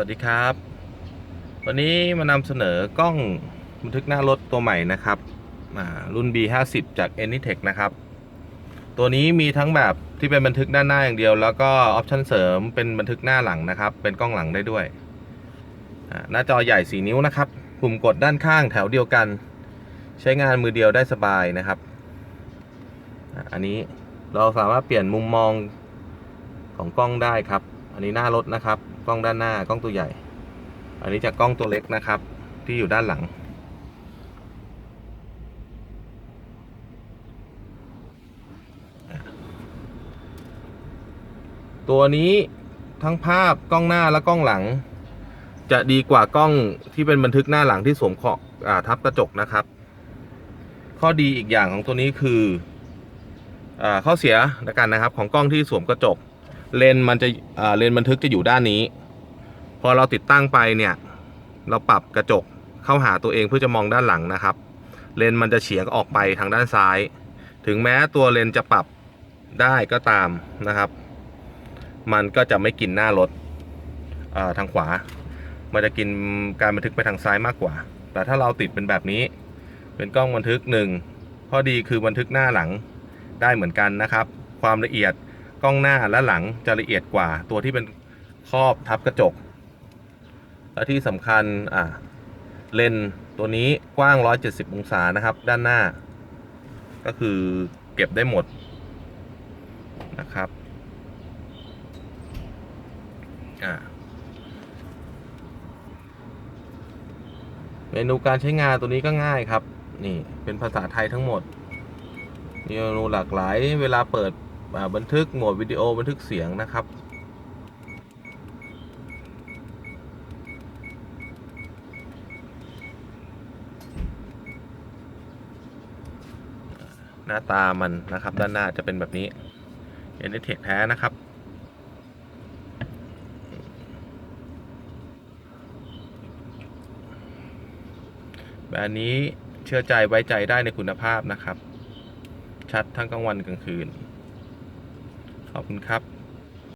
วัสดีครับ วันนี้มานำเสนอกล้องบันทึกหน้ารถตัวใหม่นะครับรุ่น B50 จาก Anytech นะครับ ตัวนี้มีทั้งแบบที่เป็นบันทึกด้านหน้าอย่างเดียว แล้วก็ออปชั่นเสริมเป็นบันทึกหน้าหลังนะครับ เป็นกล้องหลังได้ด้วย หน้าจอใหญ่ 4 นิ้วนะครับ ปุ่มกดด้านข้างแถวเดียวกัน ใช้งานมือเดียวได้สบายนะครับ อันนี้เราสามารถเปลี่ยนมุมมองของกล้องได้ครับ อันนี้หน้ารถนะครับ กล้องด้านหน้ากล้องตัวใหญ่ อันนี้จากกล้องตัวเล็กนะครับ ที่อยู่ด้านหลัง ตัวนี้ทั้งภาพกล้องหน้าและกล้องหลัง จะดีกว่ากล้องที่เป็นบันทึกหน้าหลังที่สวมเคาะทับกระจกนะครับ ข้อดีอีกอย่างของตัวนี้คืออข้อเสียละกันนะครับ ของกล้องที่สวมกระจก เลนมันจะเลนบันทึกจะอยู่ด้านนี้ พอเราติดตั้งไปเนี่ย เราปรับกระจกเข้าหาตัวเองเพื่อจะมองด้านหลังนะครับ เลนมันจะเฉียงออกไปทางด้านซ้าย ถึงแม้ตัวเลนจะปรับได้ก็ตามนะครับ มันก็จะไม่กินหน้ารถทางขวา มันจะกินการบันทึกไปทางซ้ายมากกว่า แต่ถ้าเราติดเป็นแบบนี้ เป็นกล้องบันทึกหนึ่งข้อดีคือบันทึกหน้าหลังได้เหมือนกันนะครับ ความละเอียด กล้องหน้าและหลังจะละเอียดกว่า ตัวที่เป็นครอบทับกระจก และที่สำคัญอ่าเลนส์ตัวนี้กว้าง 170 องศานะครับ ด้านหน้า ก็คือเก็บได้หมดนะครับอ่าเมนูการใช้งานตัวนี้ก็ง่ายครับ นี่เป็นภาษาไทยทั้งหมด เมนูหลากหลาย เวลาเปิด บันทึกโหมดวิดีโอบันทึกเสียงนะครับ หน้าตามันนะครับ ด้านหน้าจะเป็นแบบนี้เอ็นเทคแท้นะครับแบบนี้เชื่อใจไว้ใจได้ในคุณภาพนะครับ ชัดทั้งกลางวันกลางคืน ขอบคุณครับ